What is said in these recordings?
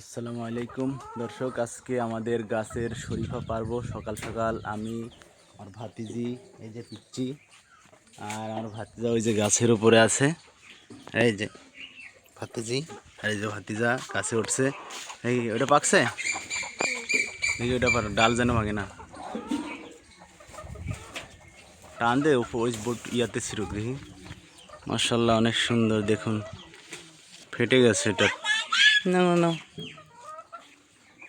আসসালামু আলাইকুম। দর্শক, আজকে আমাদের গাছের শরীফা পারব। সকাল সকাল আমি, আমার ভাতিজি, এই যে পিচ্ছি আর আমার ভাতিজা ওই যে গাছের উপরে আছে। এই যে ভাতিজি, আর এই যে ভাতিজা গাছে উঠছে। এই, ওটা পাকছে? এই যে ওটা ডাল যেন ভাঙে না। টান দে ওই বোট ইয়াতে ছিল দেখি। মার্শাল্লাহ অনেক সুন্দর, দেখুন। ফেটে গেছে এটা না না না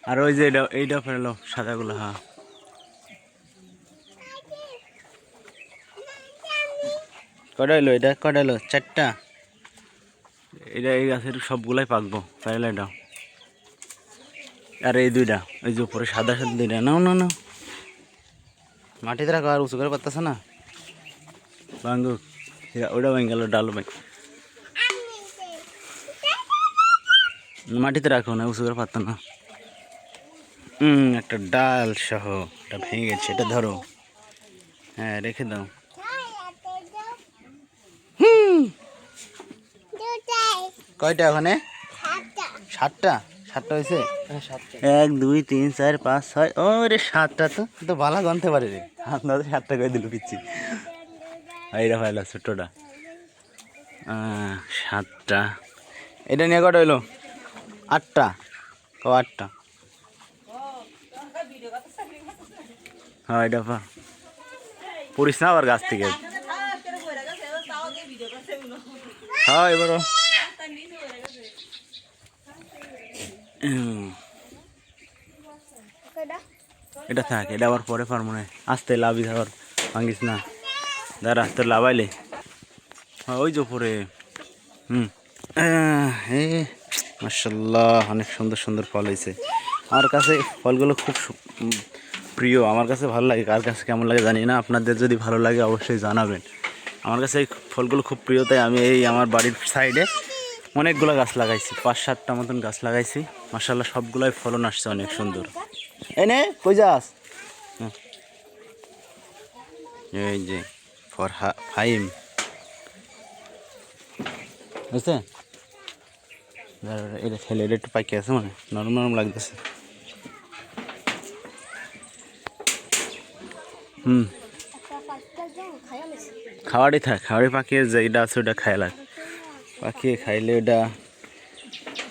আর ওই যে এটা এইটা ফেরলো সাদাগুলো হ্যাঁ। কটা এলো এটা কটা এলো? চারটা? এটা এই গাছের সবগুলাই পাকবো ফেরলে এটা আর এই দুইটা ওই যে উপরে সাদা সাদা দুইটা নাও না না মাটিতে রাখো, আর উঁচু করে পারতেছে না। ভাঙ্গু ওটা ভেঙে গেল ডাল ভেঙে। মাটিতে রাখো না, উঁচু করে পারতো না। হুম, একটা ডাল সহ এটা ভেঙে গেছে, এটা ধরো। হ্যাঁ রেখে দাও। হুম। কয়টা ওখানে? সাতটা। সাতটা হয়েছে? এক, দুই, তিন, চার, পাঁচ, ছয় ও রে সাতটা তো। তো ভালো গনতে পারে রে। আপনাদের সাতটা করে দিল পিচ্ছি। এইটা ভাইলো, ছোট্টটা। সাতটা। এটা নিয়ে কটা হইল? আটটা। ক আটটা। হ্যাঁ এটা পড়িস না আবার গাছ থেকে? হ্যাঁ এবার এটা থাক, এটা আবার পরে পারব না। আসতে লাভি আবার ভাঙিস না। দাঁড়া তোর লাভাইলে। হ্যাঁ ওই যে পরে হুম। হে মার্শাল্লাহ অনেক সুন্দর সুন্দর ফল হয়েছে। আমার কাছে ফলগুলো খুব প্রিয়। আমার কাছে ভালো লাগে কার কাছে কেমন লাগে জানি না। আপনাদের যদি ভালো লাগে অবশ্যই জানাবেন। আমার কাছে এই ফলগুলো খুব প্রিয় তাই আমি এই আমার বাড়ির সাইডে অনেকগুলো গাছ লাগাইছি। পাঁচ সাতটা মতন গাছ লাগাইছি। মার্শাল্লাহ সবগুলোই ফলন আসছে অনেক সুন্দর। এই নে কই যাস? এই যে ফরহা ফাইম দাঁড়া, এটা ঠেলে এটা একটু পাকি আছে মানে নরম নরম লাগতেছে। হুম। খাওয়ারই থাক, খাওয়ারই পাখিয়ে যেটা আছে ওটা খাই লাগ। পাখি খাইলে ওটা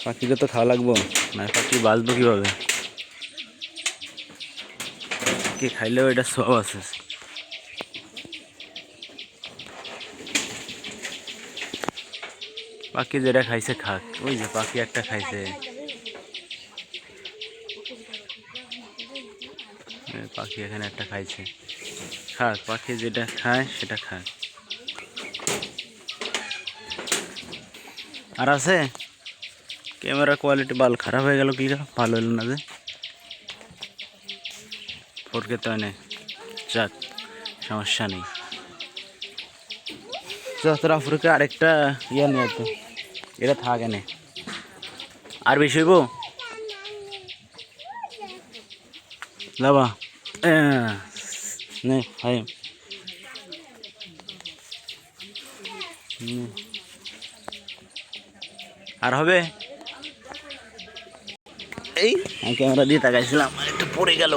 পাখিকে তো খাওয়া লাগবো, না পাখি বাঁচবো কীভাবে? পাখি খাইলেও এটা সব আছে। পাখি যেটা খাইছে খাক। ওই যে পাখি একটা খাইছে। পাখি এখানে একটা খাইছে। খাক, পাখি যেটা খায় সেটা খাক। আর আছে? ক্যামেরা কোয়ালিটি বাল খারাপ হয়ে গেল কি ভালো হলো না যে। ফটকে তো নেই যাক, সমস্যা নেই। তোরা ফুরকে আরেকটা ইয়ে নিয়ে এটা থাকে নে আর বেশি হইব? নে হাই আর হবে? এই? ক্যামেরা দিয়ে তাকাইছিলাম আর একটু পড়ে গেল।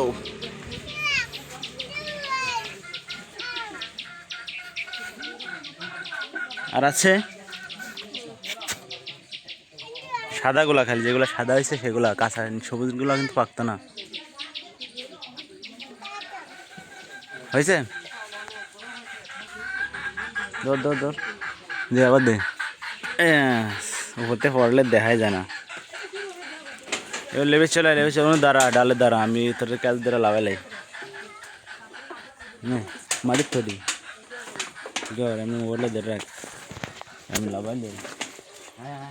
আর আছে? সাদাগুলা খালি, যেগুলো সাদা হয়েছে সেগুলা, কাঁচা সবুজগুলো কিন্তু পাকতো না। হয়েছে দৌড় দৌড় দৌড়। দে, আবার দে। উপরতে পড়লে দেখাই যায় না। এবার লেবে চলে লেবে চলে দাঁড়া, ডালে দাঁড়া, আমি তোর কাজ দ্বারা লাগালাই নে মাটির থরি আমি মোবাইলে ধরে রাখ। আমি লাগাই দেব হ্যাঁ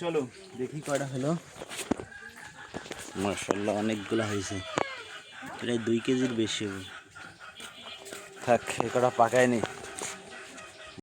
চলো দেখি কয়টা হলো। মার্শাল্লাহ অনেকগুলো হয়েছে। প্রায় দুই কেজির বেশি থাক এ কটা পাকায়নি।